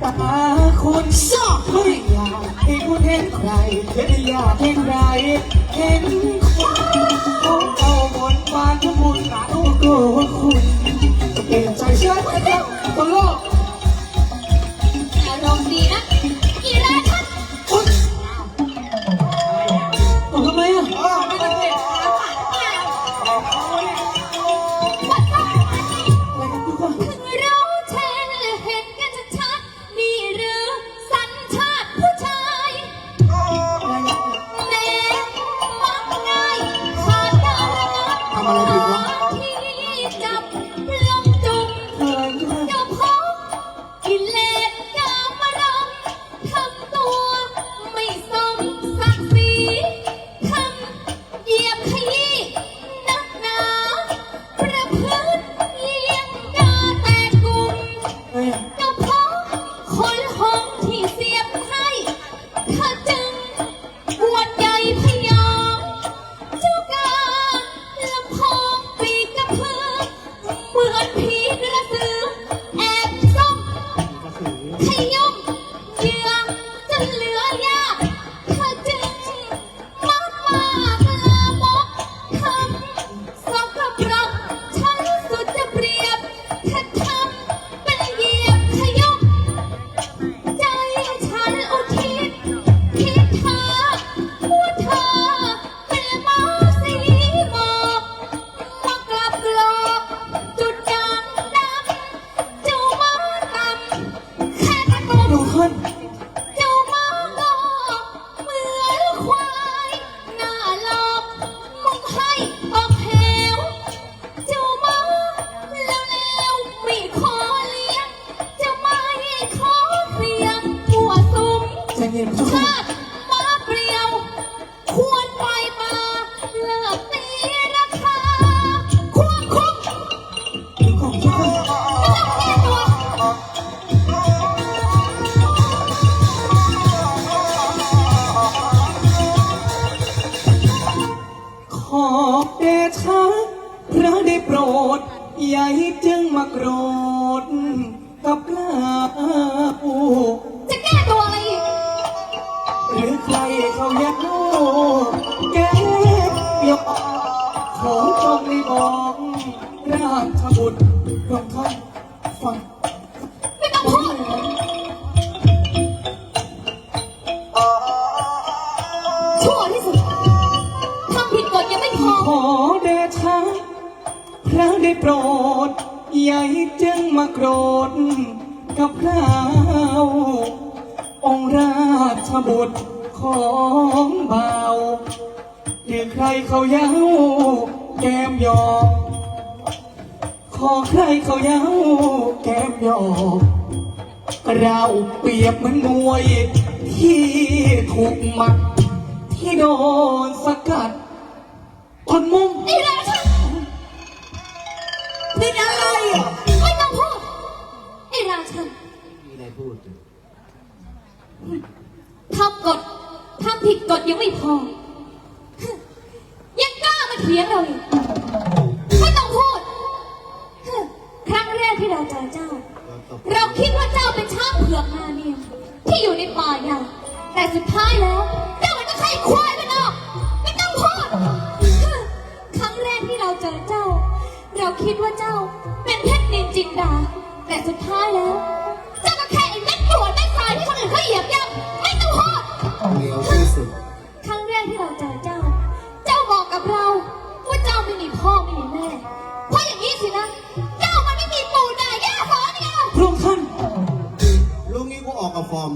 ตาคุณชอบไม่อยากให้คุณเห็นใครไม่อยากเห็นใครเห็นคนเขาเอามนฟ้าทุกมุนหนาต้องกลัวว่าคุณเปลี่ยนใจเชื่อไปตลอด งับทำอ โปรดยาให้จึงมาโกรธ กับเราองค์ราชบุตรของเบาหรือใครเขาเย้าแก้มยอกขอใครเขาเย้าแก้มยอกเราเปรียบเหมือนมวย ที่ถูกหมัด ที่โดนสกัดคนมุม ยังไม่พอ ยังกล้ามาเถียงเราอีกไม่ต้องพูด ครั้งแรกที่เราเจอเจ้า เราคิดว่าเจ้าเป็นช้างเผือกนาเนียที่อยู่ในป่าใหญ่แต่สุดท้ายแล้ว เจ้ามันก็ไข่ควายไปนอกไม่ต้องพูด ครั้งแรกที่เราเจอเจ้า เราคิดว่าเจ้าเป็นเพชรนินจินดา แต่สุดท้ายแล้ว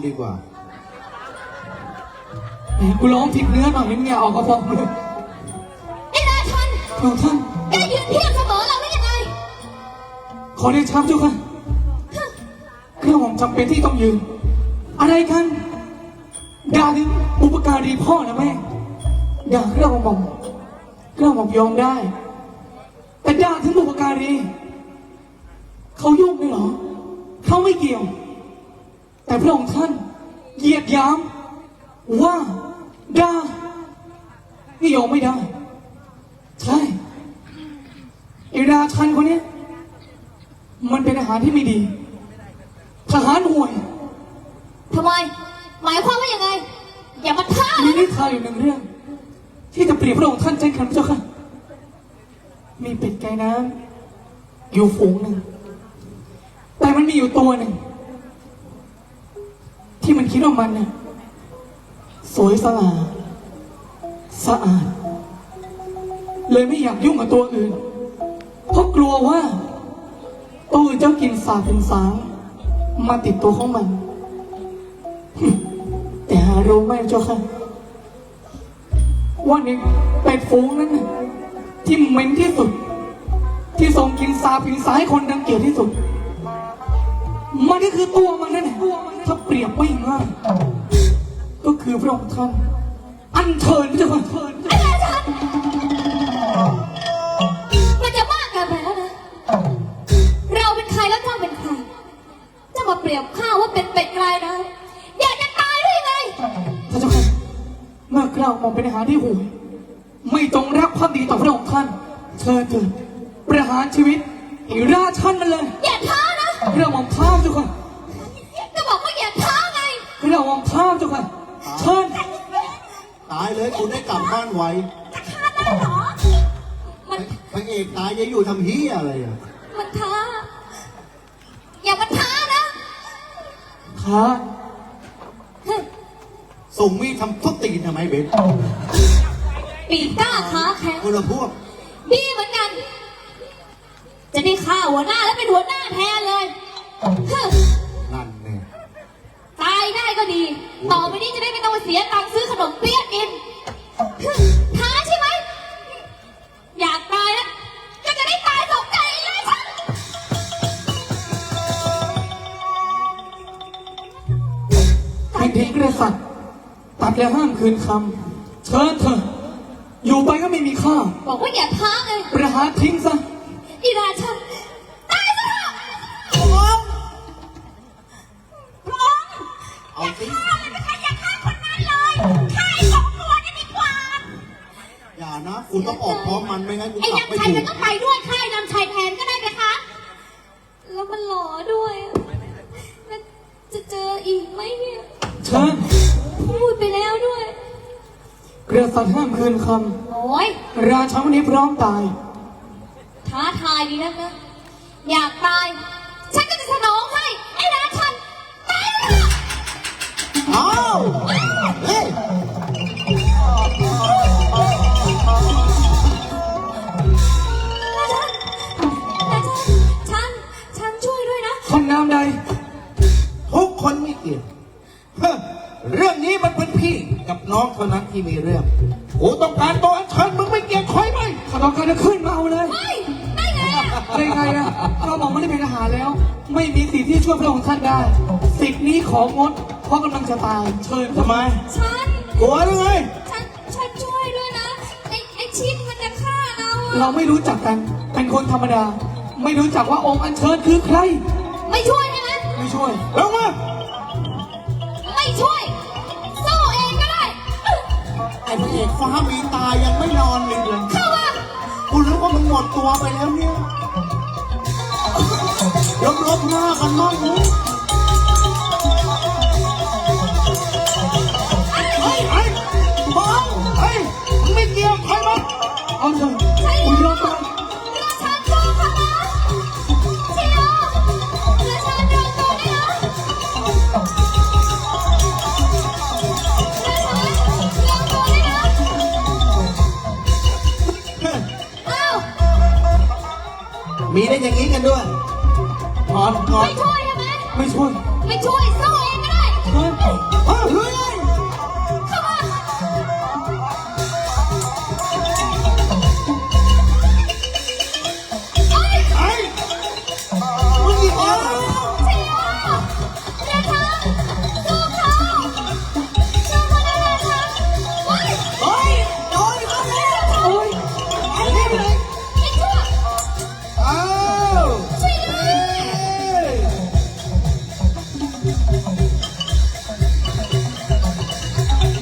ดีกว่าแหมกูร้องผิดเนื้อหน่อยเนี่ยออกกระฟองเลยไอ้ราชันพระองค์ท่านแกยืนเทียบเสมอเราได้ยังไงขอได้ช้ำเจ้าค่ะเครื่องผมจำเป็นที่ต้องยืน อะไรกันด่าถึงอุปการีพ่อนะแม่ด่าเครื่องผมเครื่องผมยอมได้ แต่ด่าถึงอุปการีเขายุ่งไหมเหรอ เขาไม่เกี่ยว แต่พระองค์ท่าน เหยียดหยาม ว่าด่านี่ยอมไม่ได้ ใช่ไอราชันคนนี้มันเป็นอาหารที่ไม่ดี ทหารห่วย ทำไม หมายความว่าอย่างไง อย่ามาท่ามีนิทานอยู่หนึ่งเรื่อง ที่จะเปรียบพระองค์ท่านเช่นกันพระเจ้าค่ะ มีเป็ดไก่น้ำอยู่ฝูงหนึ่งแต่มันมีอยู่ตัวหนึ่ง คิดว่ามันน่ะสวยสง่าสะอาด เลยไม่อยากยุ่งกับตัวอื่น เพราะกลัวว่า ตัวอื่นจะกินสาบเป็นสางมาติดตัวของมัน แต่หารู้ไหมเจ้าค่ะว่าในเป็ดฝูงนั้นที่เหม็นที่สุด ที่ส่งกินสาผินสาให้คนรังเกียจที่สุด มันก็คือตัวมันนั่นแหละ ถ้าเปรียบไม่มากก็คือพระองค์ท่าน อันเชิญพระเจ้าค่ะเชิญไอ้ราชันมันจะมากเกินไปแล้วนะ เราเป็นใครแล้วเจ้าเป็นใคร จะมาเปรียบข้าว่าเป็นเป็ดไกลนะ อยากจะตายหรือยังไงพระเจ้าค่ะเมื่อกล่าวมองเป็นอาหารที่ห่วยไม่จงรักความดีต่อพระองค์ท่านเชิญเถิดประหารชีวิตไอ้ราชันมันเลย อย่าท้านะ เรื่องมองข้ามเจ้าค่ะ ไงเรื่องมองข้ามเจ้าค่ะเชิญตายเลยกูได้กลับบ้านไวมันพระเอกตายจะอยู่ทำเฮียอะไรอะมันท้า อย่ามาท้านะท้าเฮ้ยส่งมีดทำทุบตีนทำไมเบนปีกกล้าขาแข็งคนละพวกดีเหมือนกัน จะได้ฆ่าหัวหน้าแล้วเป็นหัวหน้าแทนเลยเฮ้ย ก็ดี ต่อไปนี้จะได้ไม่ต้องมาเสียตังค์ซื้อขนมเปี๊ยะกินเฮ้ยท้าใช่ไหม อยากตายแล้วก็จะได้ตายสมใจเลยฉันแผ่นดินกษัตริย์ตัดแล้วห้ามคืนคำเชิญเถอะอยู่ไปก็ไม่มีค่า บอกว่าอย่าท้าไงประหารทิ้งซะ อีราชัน สิไม่ใครอยากฆ่าคนนั้นเลยฆ่าไอ้สองตัวนี่ดีกว่าอย่านะ คุณต้องออกพร้อมมันไม่งั้นกูไอ้กลับนำไม่ชัยถูมันกก็ไปด้วยค่ายนำชัยแทนก็ได้ไหมคะ แล้วมันหล่อด้วยแล้วจะเจออีกไหมเนี่ยเชิญพูดไปแล้วด้วยกษัตริย์ห้ามคืนคโอ้ยำ ราชาวันนี้พร้อมตาย ท้าทายดีนักนะ อยากตาย ฉันก็จะสนองให้ อ้าวเฮ้ยราชัน ฉัน ฉันช่วยด้วยนะ คนนามใดทุกคนไม่เกี่ยวเฮ้อเรื่องนี้มันเป็นพี่กับน้องเท่านั้นที่มีเรื่องกูต้องการตัวอันเชิญมึงไม่เกี่ยวใครไหมขอต้องการจะขึ้นมาเอาเลยเฮ้ยได้ไงอะได้ไงอะเราบอกไม่ได้เป็นทหารแล้ว ไม่มีสิทธิ์ที่ช่วยพระองค์ท่านได้ สิทธิ์นี้ของงด เพราะกำลังจะตายเชิญทำไม ฉัน กลัวหรือไงฉัน ฉันช่วยด้วยนะ ไอ้ไอ้ชิดมันจะฆ่าเราอะเราไม่รู้จักกัน เป็นคนธรรมดา ไม่รู้จักว่าองค์อัญเชิญคือใคร ไม่ช่วยใช่ไหมไม่ช่วย แล้วมาไม่ช่วยสู้เองก็ได้ ไอ้พระเอกฟ้ามีตายังไม่นอนเลยเลยเข้ามา กูรู้ว่ามึงหมดตัวไปแล้วเนี่ยลบลบหน้ากันมั่งมึง นะอ้าวมีได้อย่างนี้กันด้วยงอนงอนไม่ช่วยใช่ไหมไม่ช่วย ไม่ช่วยสู้เองก็ได้เชิญเฮ้ย